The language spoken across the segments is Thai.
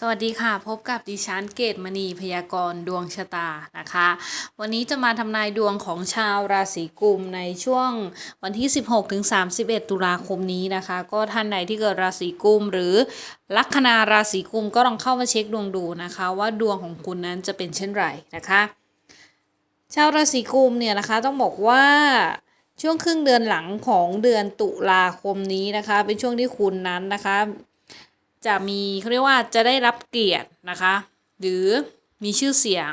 สวัสดีค่ะ พบกับดิฉันเกตมณีพยากรณ์ดวงชะตานะคะ วันนี้จะมาทำนายดวงของชาวราศีกุมในช่วงวันที่ 16ถึง31 ตุลาคมนี้นะคะ ก็ท่านใดที่เกิดราศีกุมหรือลัคนาราศีกุมก็ลองเข้ามาเช็คดวงดูนะคะ ว่าดวงของคุณนั้นจะเป็นเช่นไรนะคะ ชาวราศีกุมเนี่ยนะคะต้องบอกว่าช่วงครึ่งเดือนหลังของเดือนตุลาคมนี้นะคะ เป็นช่วงที่คุณนั้นนะคะ จะมีเขาเรียกว่าจะได้รับเกียรตินะคะ หรือมีชื่อเสียง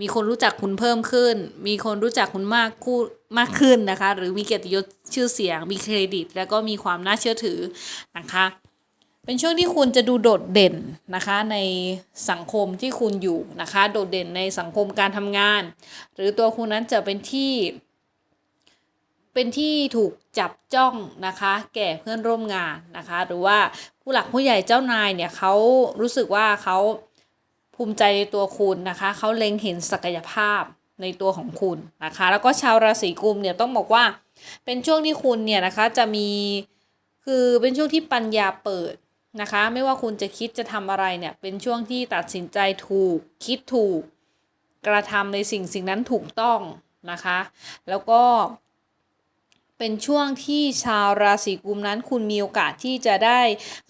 มีคนรู้จักคุณเพิ่มขึ้น มีคนรู้จักคุณมากคู่มากขึ้นนะคะ หรือมีเกียรติยศชื่อเสียง มีเครดิต แล้วก็มีความน่าเชื่อถือนะคะ เป็นช่วงที่คุณจะดูโดดเด่นนะคะ ในสังคมที่คุณอยู่นะคะ โดดเด่นในสังคมการทำงาน หรือตัวคุณนั้นจะเป็นที่ เป็นที่ถูกจับจ้องนะคะ แก่เพื่อนร่วมงานนะคะ หรือว่าผู้หลักผู้ใหญ่เจ้านายเนี่ยเขารู้สึกว่าเขาภูมิใจในตัวคุณนะคะเขาเล็งเห็นศักยภาพในตัวของคุณนะคะ แล้วก็ชาวราศีกุมเนี่ยต้องบอกว่า เป็นช่วงที่คุณเนี่ยนะคะจะมีคือเป็นช่วงที่ปัญญาเปิดนะคะ ไม่ว่าคุณจะคิดจะทำอะไรเนี่ยเป็นช่วงที่ตัดสินใจถูก คิดถูก กระทำในสิ่งสิ่งนั้นถูกต้องนะคะ แล้วก็ เป็นช่วงที่ชาวราศีกุมนั้นคุณมีโอกาสที่จะได้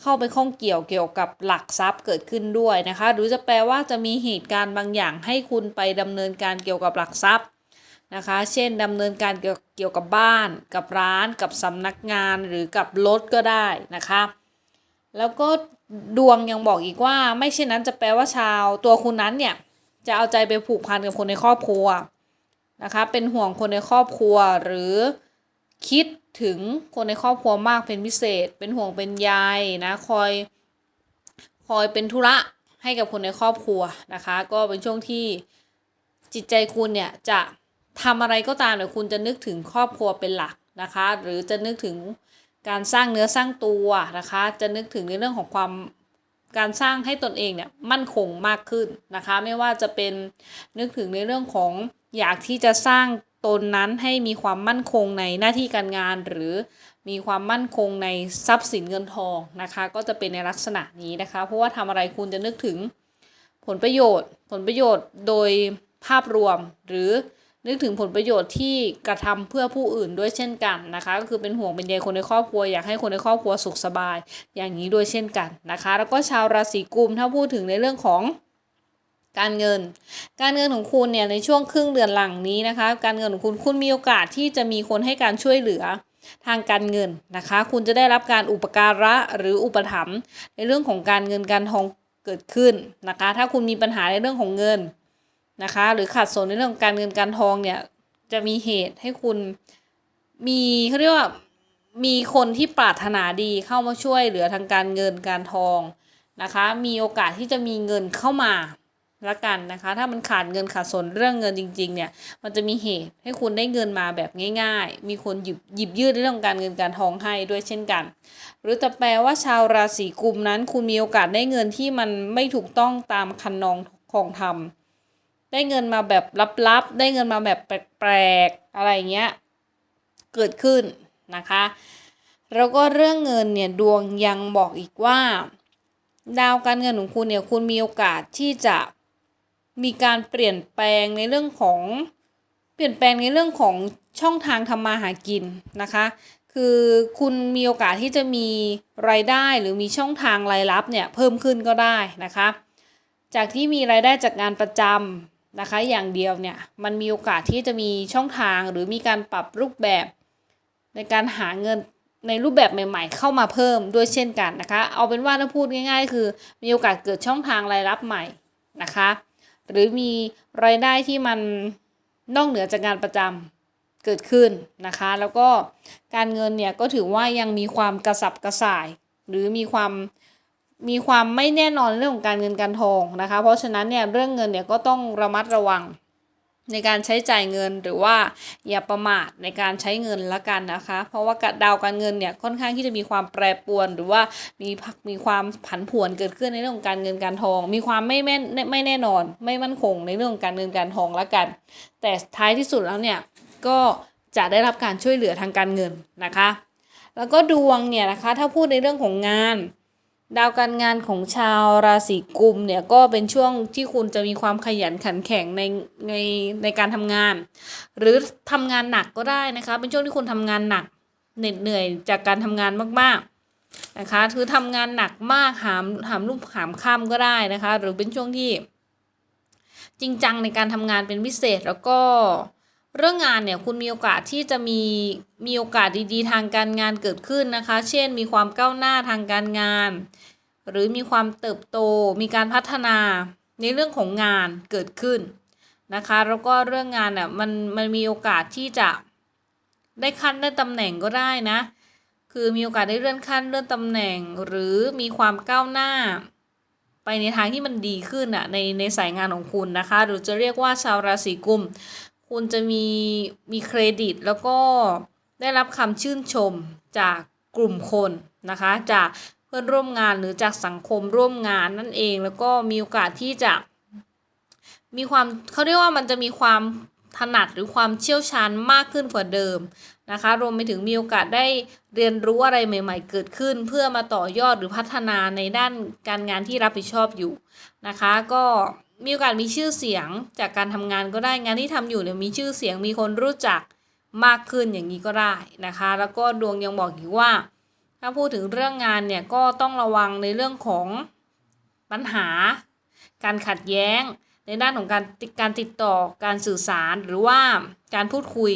เข้าไปข้องเกี่ยวเกี่ยวกับหลักทรัพย์เกิดขึ้นด้วยนะคะ หรือจะแปลว่าจะมีเหตุการณ์บางอย่างให้คุณไปดำเนินการเกี่ยวกับหลักทรัพย์นะคะ เช่นดำเนินการเกี่ยวกับบ้าน กับร้าน กับสำนักงานหรือกับรถก็ได้นะคะ แล้วก็ดวงยังบอกอีกว่า ไม่เช่นนั้นจะแปลว่าชาวตัวคุณนั้นเนี่ยจะเอาใจไปผูกพันกับคนในครอบครัวนะคะ เป็นห่วงคนในครอบครัวหรือ คิดถึงคนในครอบครัวมากเป็นพิเศษ เป็นห่วงเป็นใยนะคอยคอยเป็นธุระให้กับคนในครอบครัวนะคะ ก็เป็นช่วงที่จิตใจคุณเนี่ยจะทำอะไรก็ตามเนี่ยคุณจะนึกถึงครอบครัวเป็นหลักนะคะ หรือจะนึกถึงการสร้างเนื้อสร้างตัวนะคะ จะนึกถึงในเรื่องของความการสร้างให้ตนเองเนี่ยมั่นคงมากขึ้นนะคะ ไม่ว่าจะเป็นนึกถึงในเรื่องของอยากที่จะสร้างตนนั้นให้มีความมั่นคงในหน้าที่การงาน หรือมีความมั่นคงในทรัพย์สินเงินทองนะคะ ก็จะเป็นในลักษณะนี้นะคะ เพราะว่าทำอะไรคุณจะนึกถึงผลประโยชน์ ผลประโยชน์โดยภาพรวม หรือนึกถึงผลประโยชน์ที่กระทำเพื่อผู้อื่นด้วยเช่นกันนะคะ ก็คือเป็นห่วงเป็นใยคนในครอบครัวอยากให้คนในครอบครัวสุขสบาย อย่างนี้ด้วยเช่นกันนะคะ แล้วก็ชาวราศีกุมถ้าพูดถึงในเรื่องของ การเงิน การเงินของคุณเนี่ยในช่วงครึ่งเดือนหลังนี้นะคะ การเงินของคุณคุณมีโอกาสที่จะมีคนให้การช่วยเหลือทางการเงินนะคะ คุณจะได้รับการอุปการะหรืออุปถัมภ์ในเรื่องของการเงินการทองเกิดขึ้นนะคะ ถ้าคุณมีปัญหาในเรื่องของเงินนะคะ หรือขาดสนในเรื่องของการเงินการทองเนี่ยจะมีเหตุให้คุณมีเขาเรียกว่ามีคนที่ปรารถนาดีเข้ามาช่วยเหลือทางการเงินการทองนะคะ มีโอกาสที่จะมีเงินเข้ามา ละกันนะคะ ถ้ามันขาดเงินขาดสนเรื่องเงินจริง ๆ เนี่ย มันจะมีเหตุให้คุณได้เงินมาแบบง่าย ๆ มีคนหยิบหยิบยืดเรื่องการเงินการทองให้ด้วยเช่นกัน หรือจะแปลว่าชาวราศีกุมนั้น คุณมีโอกาสได้เงินที่มันไม่ถูกต้องตามคันนองของธรรมได้เงินมาแบบลับๆ ได้เงินมาแบบแปลกๆอะไรเงี้ยเกิดขึ้นนะคะ แล้วก็เรื่องเงินเนี่ยดวงยังบอกอีกว่า ดาวการเงินของคุณเนี่ยคุณมีโอกาสที่จะ มีการเปลี่ยนแปลงในเรื่องของเปลี่ยนแปลงในเรื่องของช่องทางทำมาหากินนะคะ คือคุณมีโอกาสที่จะมีรายได้หรือมีช่องทางรายรับเนี่ยเพิ่มขึ้นก็ได้นะคะ จากที่มีรายได้จากงานประจำนะคะ อย่างเดียวเนี่ยมันมีโอกาสที่จะมีช่องทางหรือมีการปรับรูปแบบ ในการหาเงินในรูปแบบใหม่ ๆ เข้ามาเพิ่มด้วยเช่นกันนะคะ เอาเป็นว่าถ้าพูดง่าย ๆ คือมีโอกาสเกิดช่องทางรายรับใหม่นะคะ หรือมีรายได้ที่มันนอกเหนือจากงานประจำเกิดขึ้นนะคะ แล้วก็การเงินเนี่ยก็ถือว่ายังมีความกระสับกระส่าย หรือมีความมีความไม่แน่นอนเรื่องของการเงินการทองนะคะ เพราะฉะนั้นเนี่ยเรื่องเงินเนี่ยก็ต้องระมัดระวัง ในการใช้จ่ายเงินหรือว่าอย่าประมาทในการใช้เงินละกันนะคะ เพราะว่าดาวการเงินเนี่ยค่อนข้างที่จะมีความแปรปรวน หรือว่ามีมีความผันผวนเกิดขึ้นในเรื่องของการเงินการทอง มีความไม่แม่ไม่แน่นอน ไม่มั่นคงในเรื่องของการเงินการทองละกัน แต่ท้ายที่สุดแล้วเนี่ยก็จะได้รับการช่วยเหลือทางการเงินนะคะ แล้วก็ดวงเนี่ยนะคะถ้าพูดในเรื่องของงาน ดาวการงานของชาวราศีกุมเนี่ยก็เป็นช่วงที่คุณจะมีความขยันขันแข็งในในในการทำงาน หรือทำงานหนักก็ได้นะคะ เป็นช่วงที่คุณทำงานหนักเหน็ดเหนื่อยจากการทำงานมากๆนะคะคือทำงานหนักมากหามหามลูกหามค่ำก็ได้นะคะ หรือเป็นช่วงที่ จริงจังในการทำงานเป็นพิเศษแล้วก็ เรื่องงานเนี่ยคุณมีโอกาสที่จะมีมีโอกาสดีๆ ทางการงานเกิดขึ้นนะคะ เช่น มีความก้าวหน้าทางการงาน หรือมีความเติบโต มีการพัฒนาในเรื่องของงานเกิดขึ้นนะคะ แล้วก็เรื่องงานอะมันมันมีโอกาสที่จะได้ขั้นได้ตำแหน่งก็ได้นะ คือมีโอกาสได้เลื่อนขั้นเลื่อนตำแหน่ง หรือมีความก้าวหน้า ไปในทางที่มันดีขึ้นอะในในสายงานของคุณนะคะ หรือจะเรียกว่าชาวราศีกุม คุณจะมีมีเครดิตแล้วก็ได้รับคำชื่นชมจากกลุ่มคนนะคะ จากเพื่อนร่วมงานหรือจากสังคมร่วมงานนั่นเอง แล้วก็มีโอกาสที่จะ มีความเขาเรียกว่ามันจะมีความถนัดหรือความเชี่ยวชาญมากขึ้นกว่าเดิมนะคะ รวมไปถึงมีโอกาสได้เรียนรู้อะไรใหม่ ๆ เกิดขึ้น เพื่อมาต่อยอดหรือพัฒนาในด้านการงานที่รับผิดชอบอยู่นะคะ ก็ มีโอกาสมีชื่อเสียงจากการทำงานก็ได้งานที่ทำอยู่เนี่ยมีชื่อเสียงมีคนรู้จักมากขึ้นอย่างนี้ก็ได้นะคะ แล้วก็ดวงยังบอกอีกว่า ถ้าพูดถึงเรื่องงานเนี่ยก็ต้องระวังในเรื่องของปัญหา การขัดแย้ง ในด้านของการการติดต่อการสื่อสารหรือว่าการพูดคุย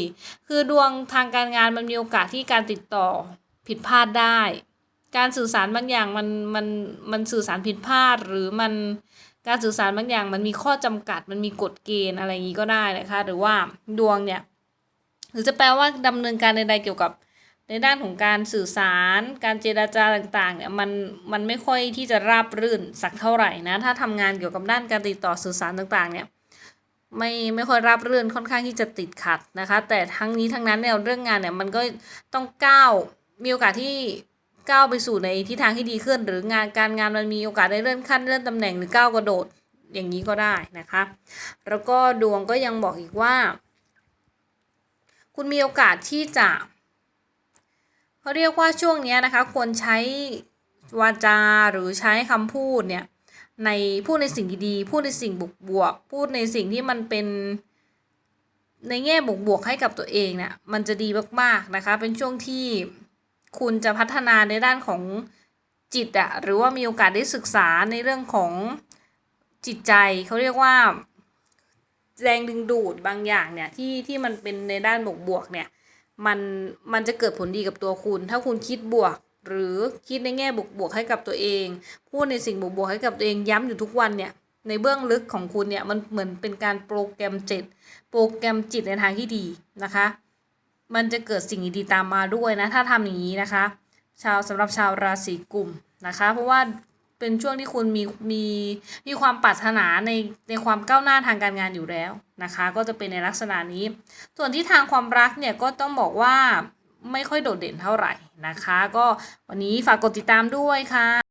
คือดวงทางการงานมันมีโอกาสที่การติดต่อผิดพลาดได้ การสื่อสารบางอย่างมันมันมันสื่อสารผิดพลาดหรือมัน การสื่อสารบางอย่างมันมีข้อจำกัด มันมีกฎเกณฑ์อะไรอย่างนี้ก็ได้นะคะ หรือว่าดวงเนี่ยหรือจะแปลว่าดำเนินการใดๆเกี่ยวกับในด้านของการสื่อสาร การเจราจาต่างๆเนี่ยมันมันไม่ค่อยที่จะราบรื่นสักเท่าไหร่นะถ้าทำงานเกี่ยวกับด้านการติดต่อสื่อสารต่างๆเนี่ยไม่ไม่ค่อยราบรื่นค่อนข้างที่จะติดขัดนะคะ แต่ทั้งนี้ทั้งนั้นเนี่ยเรื่องงานเนี่ยมันก็ต้องก้าวมีโอกาสที่ ก้าวไปสู่ในทิศทางที่ดีขึ้น หรืองานการงานมันมีโอกาสได้เลื่อนขั้นเลื่อนตำแหน่งหรือก้าวกระโดดอย่างนี้ก็ได้นะคะ แล้วก็ดวงก็ยังบอกอีกว่า คุณมีโอกาสที่จะเขาเรียกว่าช่วงนี้นะคะ ควรใช้วาจาหรือใช้คำพูดเนี่ยในพูดในสิ่งดีๆพูดในสิ่งบวกบวกๆพูดในสิ่งที่มันเป็นในแง่บวกบวกๆให้กับตัวเองเนี่ยมันจะดีมากๆนะคะ เป็นช่วงที่ คุณจะพัฒนาในด้านของจิตอะหรือว่ามีโอกาสได้ศึกษาในเรื่องของจิตใจเขาเรียกว่า แรงดึงดูดบางอย่างเนี่ยที่ที่มันเป็นในด้านบวกบวกเนี่ยมันมันจะเกิดผลดีกับตัวคุณ ถ้าคุณคิดบวก หรือคิดในแง่บวกบวกให้กับตัวเอง พูดในสิ่งบวกบวกให้กับตัวเองย้ำอยู่ทุกวันเนี่ยในเบื้องลึกของคุณเนี่ยมันเหมือนเป็นการโปรแกรมจิตโปรแกรมจิตในทางที่ดีนะคะ มันจะเกิดสิ่งดีๆตามมาด้วยนะ ถ้าทำอย่างนี้นะคะ ชาวสำหรับชาวราศีกุมนะคะ เพราะว่าเป็นช่วงที่คุณมีมีมีความปรารถนาในในความก้าวหน้าทางการงานอยู่แล้วนะคะ ก็จะเป็นในลักษณะนี้ ส่วนที่ทางความรักเนี่ยก็ต้องบอกว่าไม่ค่อยโดดเด่นเท่าไหร่นะคะ ก็วันนี้ฝากกดติดตามด้วยค่ะ